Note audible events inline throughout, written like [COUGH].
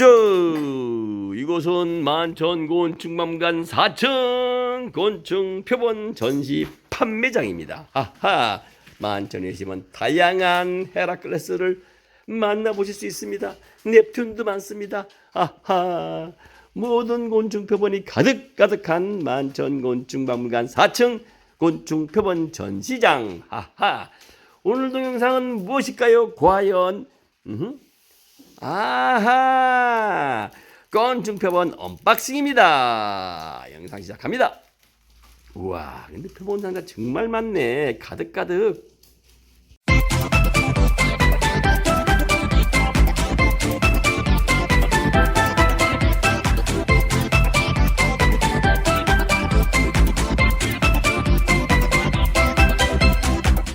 쭈 이곳은 만천곤 충맘관 4층 곤충 표본 전시 판매장입니다. 하하 만천에 심은 다양한 헤라클레스를 만나보실 수 있습니다. 넵튠도 많습니다. 하하 모든 곤충 표본이 가득 가득한 만천 곤충 박물관 4층 곤충 표본 전시장. 하하 오늘 동영상은 무엇일까요? 과연 음흠. 아하! 건충표본 언박싱입니다. 영상 시작합니다. 우와 근데 표본 상자 정말 많네. 가득가득.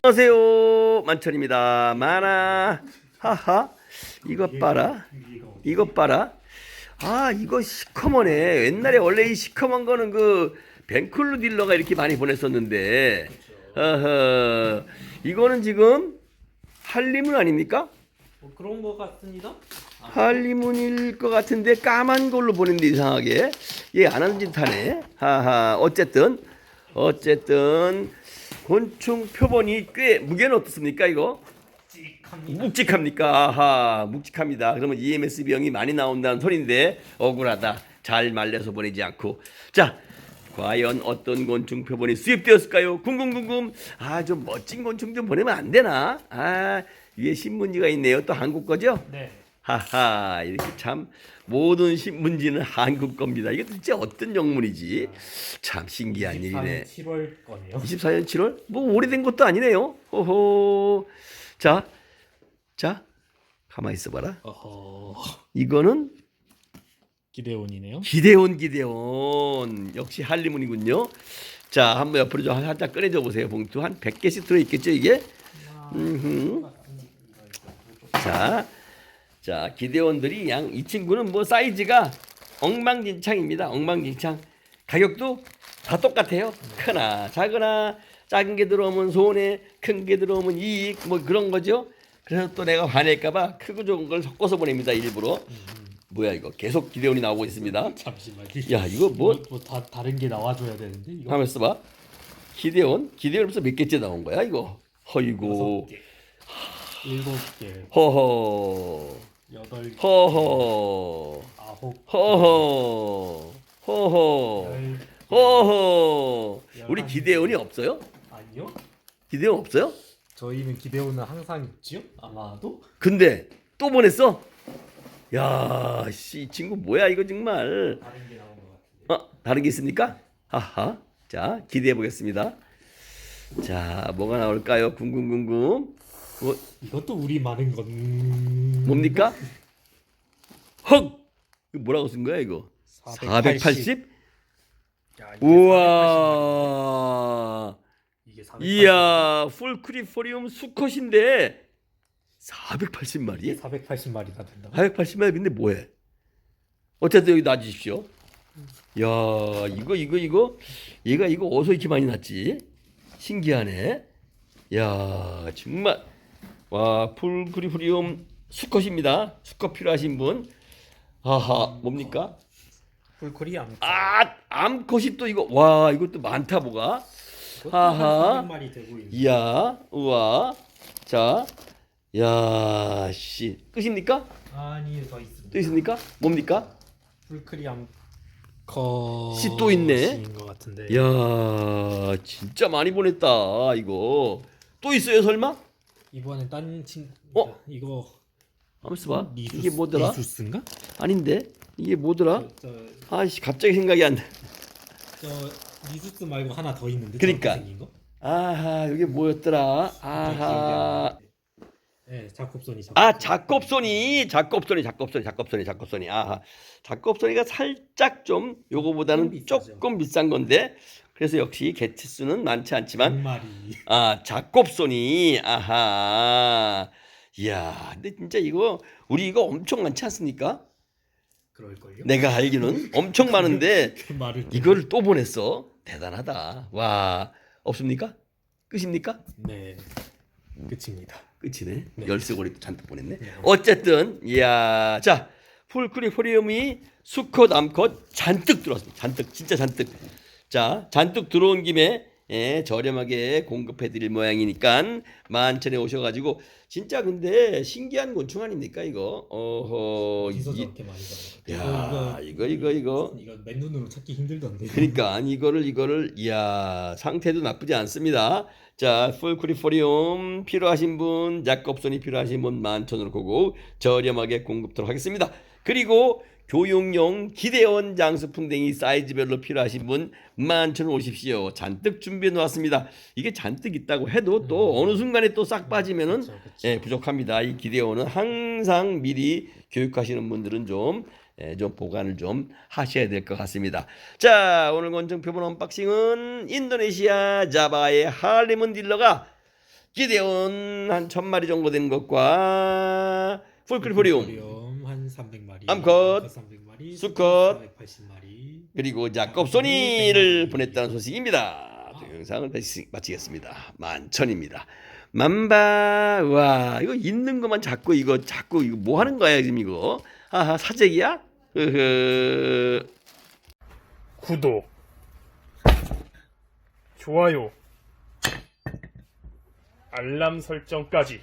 안녕하세요. 만천입니다. 만화 하하 이것 봐라. 이것 봐라. 아 이거 시커머네 옛날에 원래 이 시커먼 거는 그 벤클루 딜러가 이렇게 많이 보냈었는데. 어허. 이거는 지금 한리문 아닙니까? 뭐 그런 거 같습니다. 한리문일 것 같은데 까만 걸로 보냈는데 이상하게. 얘안 하는 짓 하네. 하하. 어쨌든 어쨌든 곤충 표본이 꽤 무게는 어떻습니까 이거? 찍합니다. 묵직합니까? 아하, 묵직합니다. 그러면 EMS 병이 많이 나온다는 소리인데 억울하다. 잘 말려서 보내지 않고. 자, 과연 어떤 곤충 표본이 수입되었을까요? 궁금궁금. 아, 좀 멋진 곤충 좀 보내면 안 되나? 아, 위에 신문지가 있네요. 또 한국 거죠? 네. 하하, 이렇게 참 모든 신문지는 한국 겁니다. 이게 도대체 어떤 영문이지? 참 신기한 일이네. 7월 거네요. 24년 7월? 뭐 오래된 것도 아니네요. 호호. 자, 자, 가만히 있어봐라. 어허. 이거는 기대온이네요. 기대온 기대온 역시 한리문이군요. 자, 한번 옆으로 좀 살짝 꺼내줘 보세요. 봉투 한 100개씩 들어 있겠죠 이게? 음흠. 자, 자 기대원들이 양 이 친구는 뭐 사이즈가 엉망진창입니다. 엉망진창. 가격도 다 똑같아요. 크나 작으나 작은 게 들어오면 손해, 큰 게 들어오면 이익 뭐 그런 거죠. 그래서 또 내가 화낼까봐 크고 좋은 걸 섞어서 보냅니다 일부러. 뭐야 이거 계속 기대원이 나오고 있습니다. [LAUGHS] 잠시만. 야, 이거 뭐- 뭐 다 다른 게 나와줘야 되는데 이거 한번 써봐. 기대원, 기대원 벌써 몇 개째 나온 거야 이거? 허이고, 일곱 개, 허허, 여덟 개, 허허, 아홉, 허허, 허허, 열. 허허. 우리 열한 기대원이 없어요? 아니요? 기대원 없어요? 저희는 기대온은 항상 있지요? 아마도 근데 또 보냈어? 야, 씨, 이 친구 뭐야 이거 정말? 다른 게 나온 것 같은데. 어, 다른 게 있습니까? 하하. 자, 기대해 보겠습니다. 자, 뭐가 나올까요? 궁금궁금. 뭐, 이것도 우리 많은 건 뭡니까? 헉! 이거 뭐라고 쓴 거야 이거? 480? 야, 이게 480. 우와. 이게 480. 이야, 풀크리포리움 수컷인데 480마리? 이게 480마리나 된다. 480마리 근데 뭐해? 어쨌든 여기 놔주십시오. 야, 이거 이거 이거 얘가 이거 어디서 이렇게 많이 났지? 신기하네. 야, 정말 와 풀크리포리움 수컷입니다. 수컷 필요하신 분. 아하, 뭡니까? 풀코리 암. 아, 암컷이 또 이거 와 이것도 많다 뭐가? 하하. 한 400마리 되고 있는. 이야, 우와. 자, 야, 씨 끝입니까? 아니 더 있습니다. 또 있습니까? 뭡니까? 풀크리 암. 거. 씨, 또 있네. 것 같은데. 야, 진짜 많이 보냈다 이거. 또 있어요 설마? 이번엔 딴 친. 어? 이거. 한번 써봐. 이게 뭐더라? 리수스인가? 아닌데 이게 뭐더라? 저, 아씨 갑자기 생각이 안 나. 저 리수스 말고 하나 더 있는데. 그러니까. 저렇게 생긴 거? 아하 이게 뭐였더라? 아하. 네, 자콥손이. 아 자껍손이 자껍손이 자껍손이 자껍손이 자껍손이 아하 자껍손이가 살짝 좀좀 요거보다는 비싸죠. 조금 비싼 건데 그래서 역시 개체 수는 많지 않지만. [LAUGHS] 아 자껍손이 아하 이야 근데 진짜 이거 우리 이거 엄청 많지 않습니까? 그럴걸요? 내가 알기는 [LAUGHS] 엄청 많은데 그 말을. 이걸 또 보냈어 대단하다 와 없습니까? 끝입니까? 네. 끝입니다. 끝이네. 네. 열쇠고리도 잔뜩 보냈네. 네. 어쨌든 이야 자 풀크리포리움이 수컷 암컷 잔뜩 들어왔습니다. 잔뜩 진짜 잔뜩. 자 잔뜩 들어온 김에 예, 저렴하게 공급해 드릴 모양이니까 만천에 오셔 가지고 진짜 근데 신기한 곤충 아닙니까 이거? 어허 어디서 이, 저렇게 많이 잡아? 야 이거 이거 이거 이거 맨눈으로 찾기 힘들던데. 그러니까 이거를 이거를 이야 상태도 나쁘지 않습니다. 자 풀크리포리움 필요하신 분 약겁손이 필요하신 분 만천으로 고고 저렴하게 공급토록 하겠습니다. 그리고 교육용 기대원 장수풍뎅이 사이즈별로 필요하신 분 만천 오십시오. 잔뜩 준비해 놓았습니다. 이게 잔뜩 있다고 해도 또 어느 순간에 또 싹 빠지면은 그쵸, 그쵸. 예, 부족합니다. 이 기대원은 항상 미리 교육하시는 분들은 좀, 예, 좀 보관을 좀 하셔야 될 것 같습니다. 자, 오늘 권총 표본 언박싱은 인도네시아 자바의 할리문 딜러가 기대원 한 천마리 정도 되는 것과 한 300마리. 암컷, 300마리. 수컷, 180마리. 그리고 자껍소니를 보냈다는 소식입니다. 영상을 마치- 마치겠습니다. 만천입니다. 만바 와 이거 있는 것만 자꾸 이거 자꾸 이거 뭐 하는 거야 지금 이거 아하 사재기야? 으흐. 구독, 좋아요, 알람 설정까지